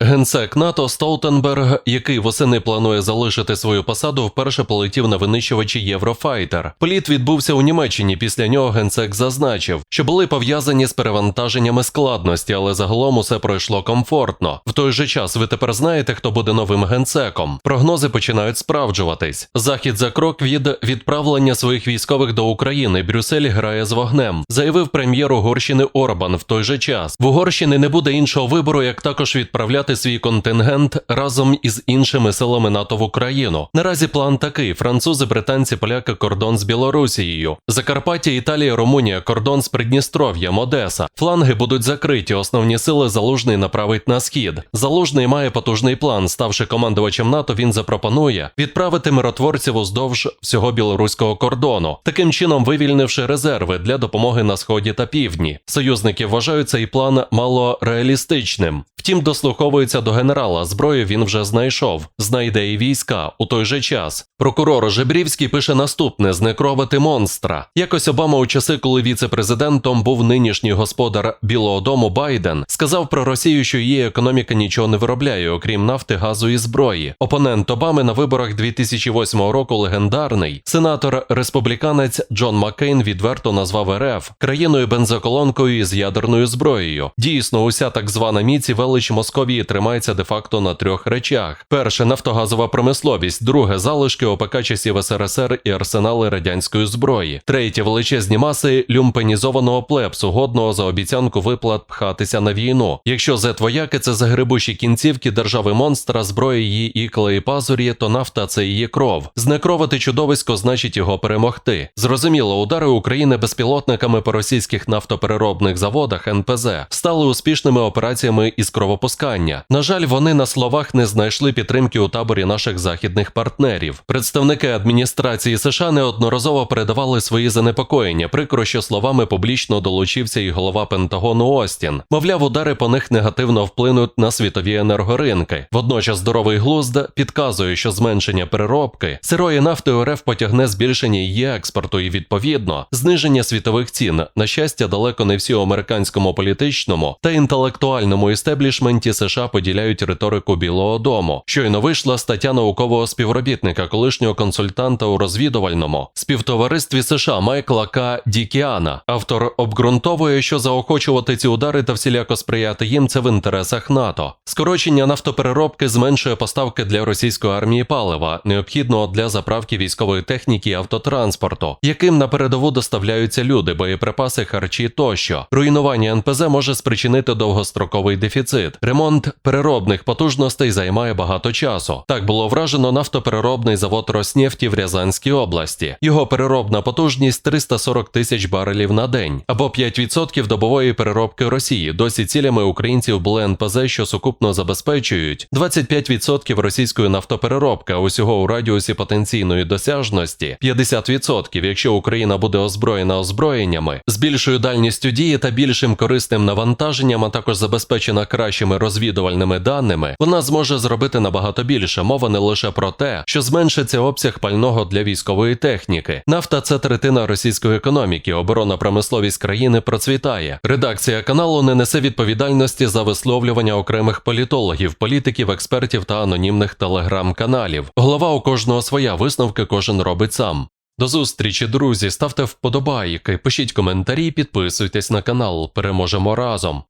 Генсек НАТО Столтенберг, який восени планує залишити свою посаду, вперше полетів на винищувачі Єврофайтер. Політ відбувся у Німеччині. Після нього генсек зазначив, що були пов'язані з перевантаженнями складності, але загалом усе пройшло комфортно. В той же час ви тепер знаєте, хто буде новим генсеком. Прогнози починають справджуватись. Захід за крок від відправлення своїх військових до України. Брюссель грає з вогнем, заявив прем'єр Угорщини Орбан. В той же час в Угорщини не буде іншого вибору, як також відправляти свій контингент разом із іншими силами НАТО в Україну. Наразі план такий: французи, британці, поляки, кордон з Білорусією, Закарпаття, Італія, Румунія, кордон з Придністров'ям, Одеса. Фланги будуть закриті. Основні сили залужний направить на схід. Залужний має потужний план. Ставши командувачем НАТО, він запропонує відправити миротворців уздовж всього білоруського кордону, таким чином вивільнивши резерви для допомоги на сході та півдні. Союзники вважають цей план мало реалістичним. Втім, дослуховується до генерала. Зброю він вже знайшов, знайде і війська у той же час. Прокурор Жебрівський пише наступне: знекровити монстра. Якось Обама у часи, коли віце-президентом був нинішній господар Білого Дому Байден, сказав про Росію, що її економіка нічого не виробляє, окрім нафти, газу і зброї. Опонент Обами на виборах 2008 року легендарний сенатор республіканець Джон Маккейн відверто назвав РФ країною бензоколонкою із ядерною зброєю. Дійсно, уся так звана міць велич Московії тримається де-факто на трьох речах: перше нафтогазова промисловість, друге залишки ОПК часів СРСР і арсенали радянської зброї, третє величезні маси люмпенізованого плепсу, годного за обіцянку виплат пхатися на війну. Якщо зетвояки це загребущі кінцівки держави монстра, зброя її ікла і пазурі, то нафта це її кров. Знекровити чудовисько значить його перемогти. Зрозуміло, удари України безпілотниками по російських нафтопереробних заводах НПЗ стали успішними операціями із кровопускання. На жаль, вони на словах не знайшли підтримки у таборі наших західних партнерів. Представники адміністрації США неодноразово передавали свої занепокоєння. Прикро, що словами публічно долучився і голова Пентагону Остін. Мовляв, удари по них негативно вплинуть на світові енергоринки. Водночас здоровий глузд підказує, що зменшення переробки сирої нафти РФ потягне збільшення її експорту і відповідно зниження світових цін. На щастя, далеко не всі у американському політичному та інтелектуальному істеблішменті США поділяють риторику Білого Дому. Щойно вийшла стаття наукового співробітника, колишнього консультанта у розвідувальному співтоваристві США Майкла К. Дікіана. Автор обґрунтовує, що заохочувати ці удари та всіляко сприяти їм це в інтересах НАТО. Скорочення нафтопереробки зменшує поставки для російської армії палива, необхідного для заправки військової техніки і автотранспорту, яким на передову доставляються люди, боєприпаси, харчі тощо. Руйнування НПЗ може спричинити довгостроковий дефіцит. Ремонт переробних потужностей займає багато часу. Так було вражено нафтопереробний завод Роснефті в Рязанській області. Його переробна потужність 340 тисяч барелів на день або 5% добової переробки Росії. Досі цілями українців були НПЗ, що сукупно забезпечують 25% російської нафтопереробки, усього у радіусі потенційної досяжності 50%, якщо Україна буде озброєна озброєннями з більшою дальністю дії та більшим корисним навантаженням, а також забезпечена кращими розвідувальними даними, вона зможе зробити набагато більше. Мова не лише про те, що зменшиться обсяг пального для військової техніки. Нафта це третина російської економіки. Оборонна промисловість країни процвітає. Редакція каналу не несе відповідальності за висловлювання окремих політологів, політиків, експертів та анонімних телеграм-каналів. Голова у кожного своя висновки кожен робить сам. До зустрічі, друзі. Ставте вподобайки, пишіть коментарі, підписуйтесь на канал. Переможемо разом.